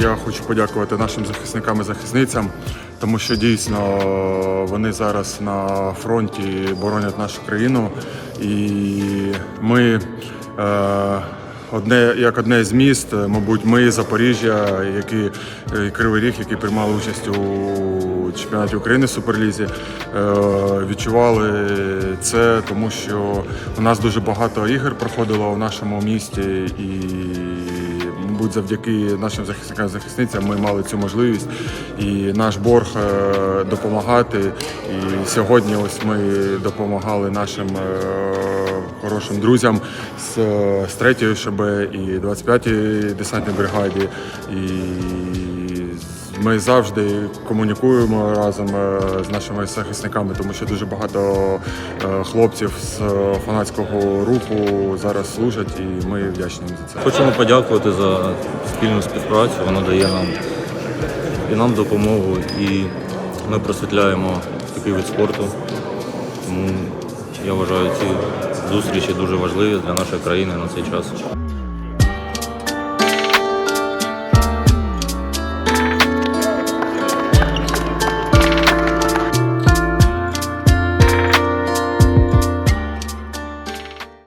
Я хочу подякувати нашим захисникам і захисницям, тому що дійсно вони зараз на фронті боронять нашу країну. І ми е, одне, як одне з міст, е, мабуть, ми Запоріжжя, які е, Кривий Ріг, які приймали участь у чемпіонаті України в Суперлізі, е, відчували це, тому що у нас дуже багато ігор проходило в нашому місті і мабуть, завдяки нашим захисникам захисницям ми мали цю можливість і наш борг е, допомагати. І сьогодні ось ми допомагали нашим е, хорошим друзям з, з 3-ї ШБ і 25-ї десантній бригаді. І ми завжди комунікуємо разом е, з нашими захисниками, тому що дуже багато е, хлопців з е, фанатського руху зараз служать, і ми вдячні за це. Хочемо подякувати за спільну співпрацю. Вона дає нам і нам допомогу, і ми просвітляємо такий вид спорту. Тому я вважаю ці зустрічі дуже важливі для нашої країни на цей час.